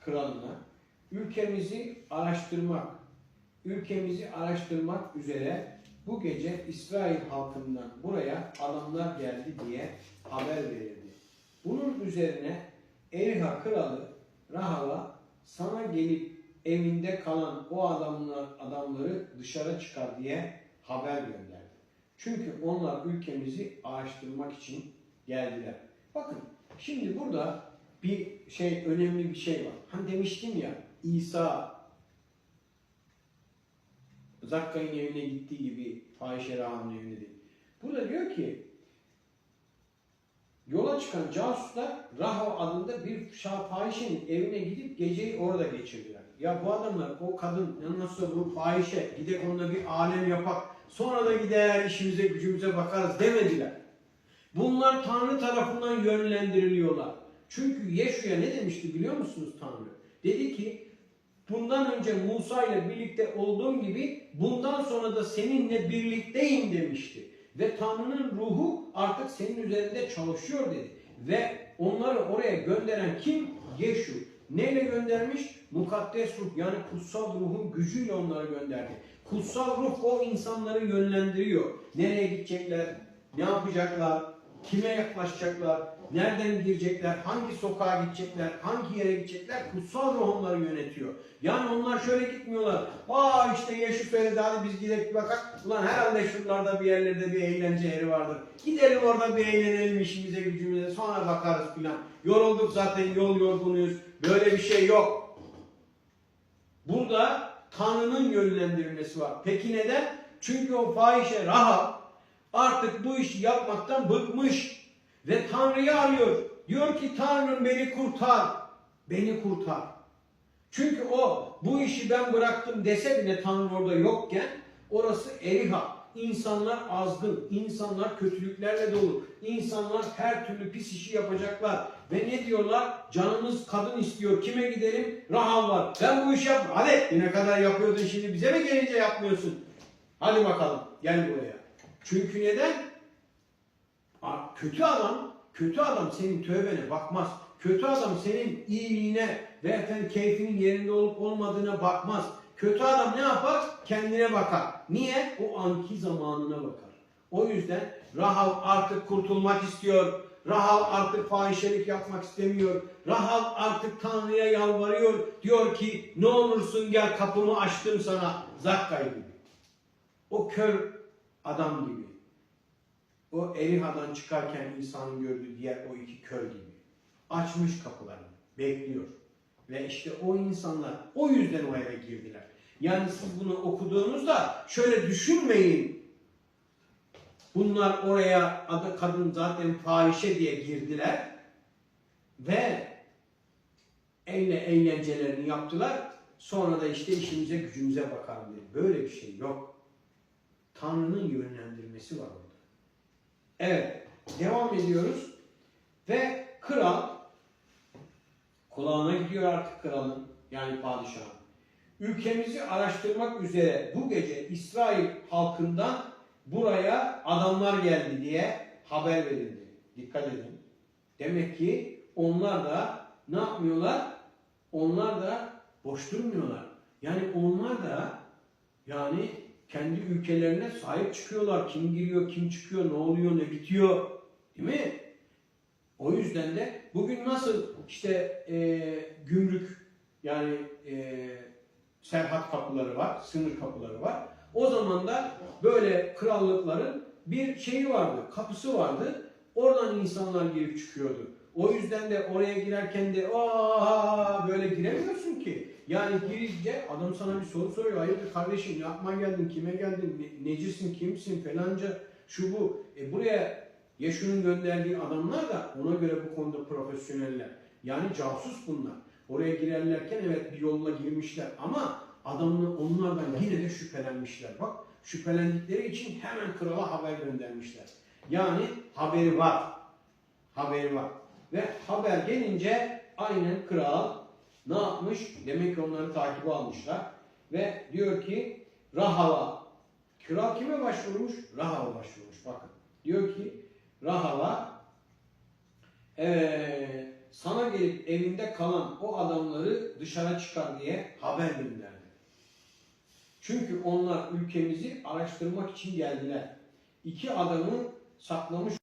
kralına ülkemizi araştırmak, ülkemizi araştırmak üzere bu gece İsrail halkından buraya adamlar geldi diye haber verildi. Bunun üzerine Eriha kralı Rahav'a sana gelip evinde kalan o adamlar, adamları dışarı çıkar diye haber gönderdi. Çünkü onlar ülkemizi araştırmak için geldiler. Bakın şimdi burada bir şey önemli bir şey var. Hani demiştim ya İsa Zakka'nın evine gittiği gibi fahişe Raham'ın evine değil. Burada diyor ki yola çıkan casuslar Rahav adında bir fahişenin evine gidip geceyi orada geçirdiler. Ya bu adamlar o kadın nasıl bu fahişe gidek onunla bir alem yapak sonra da gider işimize gücümüze bakarız demediler. Bunlar Tanrı tarafından yönlendiriliyorlar. Çünkü Yeşu'ya ne demişti biliyor musunuz Tanrı? Dedi ki bundan önce Musa ile birlikte olduğum gibi bundan sonra da seninle birlikteyim demişti. Ve Tanrı'nın ruhu artık senin üzerinde çalışıyor dedi. Ve onları oraya gönderen kim? Yeşu. Neyle göndermiş? Mukaddes ruh yani kutsal ruhun gücüyle onları gönderdi. Kutsal ruh o insanları yönlendiriyor. Nereye gidecekler? Ne yapacaklar? Kime yaklaşacaklar? Nereden girecekler? Hangi sokağa gidecekler? Hangi yere gidecekler? Kutsal ruh onları yönetiyor. Yani onlar şöyle gitmiyorlar. Aa işte Yeşil söyledi hadi biz gidelim bakak. Ulan herhalde şuralarda bir yerlerde bir eğlence yeri vardır. Gidelim orada bir eğlenelim işimize gücümüze sonra bakarız filan. Yorulduk zaten yol yorgunuyuz. Böyle bir şey yok. Burada Tanrı'nın yönlendirmesi var. Peki neden? Çünkü o fahişe Rahab artık bu işi yapmaktan bıkmış ve Tanrı'yı arıyor. Diyor ki Tanrım beni kurtar. Beni kurtar. Çünkü o bu işi ben bıraktım dese bile Tanrı orada yokken orası Eriha. İnsanlar azgın, insanlar kötülüklerle dolu, insanlar her türlü pis işi yapacaklar. Ve ne diyorlar? Canımız kadın istiyor. Kime gidelim? Rahab var. Ben bu işi yapma. Hadi ne kadar yapıyordun şimdi bize mi gelince yapmıyorsun? Hadi bakalım gel buraya. Çünkü neden? Kötü adam, kötü adam senin tövbene bakmaz. Kötü adam senin iyiliğine ve efendim keyfinin yerinde olup olmadığına bakmaz. Kötü adam ne yapar? Kendine bakar. Niye? O anki zamanına bakar. O yüzden Rahav artık kurtulmak istiyor. Rahav artık fahişelik yapmak istemiyor. Rahav artık Tanrı'ya yalvarıyor. Diyor ki ne olursun gel kapımı açtım sana. Zakkay gibi. O kör adam gibi. O Eriha'dan çıkarken insanın gördüğü diğer o iki kör gibi. Açmış kapılarını, bekliyor. Ve işte o insanlar o yüzden o eve girdiler. Yani siz bunu okuduğunuzda şöyle düşünmeyin. Bunlar oraya adı kadın zaten fahişe diye girdiler ve eyle eğlencelerini yaptılar. Sonra da işte işimize gücümüze bakalım diye. Böyle bir şey yok. Tanrı'nın yönlendirmesi var orada. Evet, devam ediyoruz. Ve kral kulağına gidiyor artık kralın yani padişahın. Ülkemizi araştırmak üzere bu gece İsrail halkından buraya adamlar geldi diye haber verildi. Dikkat edin. Demek ki onlar da ne yapmıyorlar? Onlar da boş durmuyorlar. Yani onlar da yani kendi ülkelerine sahip çıkıyorlar. Kim giriyor, kim çıkıyor, ne oluyor, ne bitiyor. Değil mi? O yüzden de bugün nasıl işte e, gümrük yani e, serhat kapıları var, sınır kapıları var. O zaman da böyle krallıkların bir şeyi vardı, kapısı vardı. Oradan insanlar girip çıkıyordu. O yüzden de oraya girerken de aa böyle giremiyorsun ki. Yani girince adam sana bir soru soruyor. Hayırdır kardeşim ne yapmaya geldin, kime geldin, ne, necisin, kimsin falanca şu bu. E buraya Yeşu'nun gönderdiği adamlar da ona göre bu konuda profesyoneller. Yani casus bunlar. Oraya girerlerken evet bir yolla girmişler ama adamlar onlardan yine de şüphelenmişler. Bak şüphelendikleri için hemen krala haber göndermişler. Yani haberi var. Haberi var. Ve haber gelince aynen kral ne yapmış? Demek ki onları takibe almışlar. Ve diyor ki Rahav'a. Kral kime başvurmuş? Rahav'a başvurmuş. Bakın. Diyor ki Rahav'a eee sana gelip evinde kalan o adamları dışarı çıkar diye haber gönderdi. Çünkü onlar ülkemizi araştırmak için geldiler. İki adamı saklamış